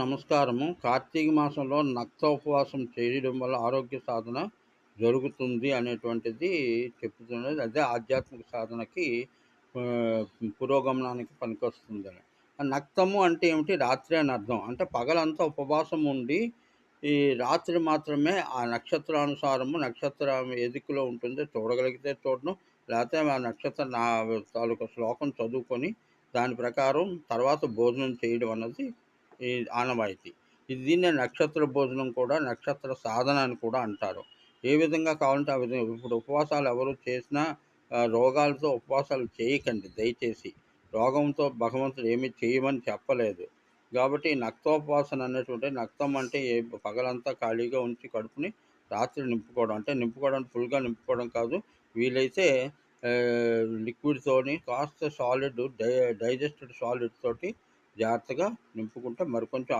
నమస్కారము. కార్తీక మాసంలో నక్త ఉపవాసం చేయడం వల్ల ఆరోగ్య సాధన జరుగుతుంది అనేటువంటిది చెప్తున్నది. అదే ఆధ్యాత్మిక సాధనకి పురోగమనానికి పనికొస్తుందని నక్తము అంటే ఏమిటి? రాత్రి అని అర్థం. అంటే పగలంతా ఉపవాసం ఉండి ఈ రాత్రి మాత్రమే ఆ నక్షత్రానుసారము నక్షత్రం ఎదుకులో ఉంటుందో. చూడగలిగితే చూడడం లేకపోతే ఆ నక్షత్ర నా తాలూకా శ్లోకం చదువుకొని దాని ప్రకారం తర్వాత భోజనం చేయడం అన్నది ఈ ఆనవాయితీ. ఇది దీన్నే నక్షత్ర భోజనం కూడా నక్షత్ర సాధన అని కూడా అంటారు. ఏ విధంగా కావాలంటే ఆ విధంగా. ఇప్పుడు ఉపవాసాలు ఎవరు చేసినా రోగాలతో ఉపవాసాలు చేయకండి దయచేసి. రోగంతో భగవంతుడు ఏమీ చేయమని చెప్పలేదు. కాబట్టి నక్తోపవాసన అనేటువంటి నక్తం అంటే ఏ పగలంతా ఖాళీగా ఉంచి కడుపుని రాత్రి నింపుకోవడం. అంటే నింపుకోవడం ఫుల్గా నింపుకోవడం కాదు. వీలైతే లిక్విడ్తోని కాస్త సాలిడ్ డై డైజెస్టెడ్ సాలిడ్ తోటి జాగ్రత్తగా నింపుకుంటే మరికొంచెం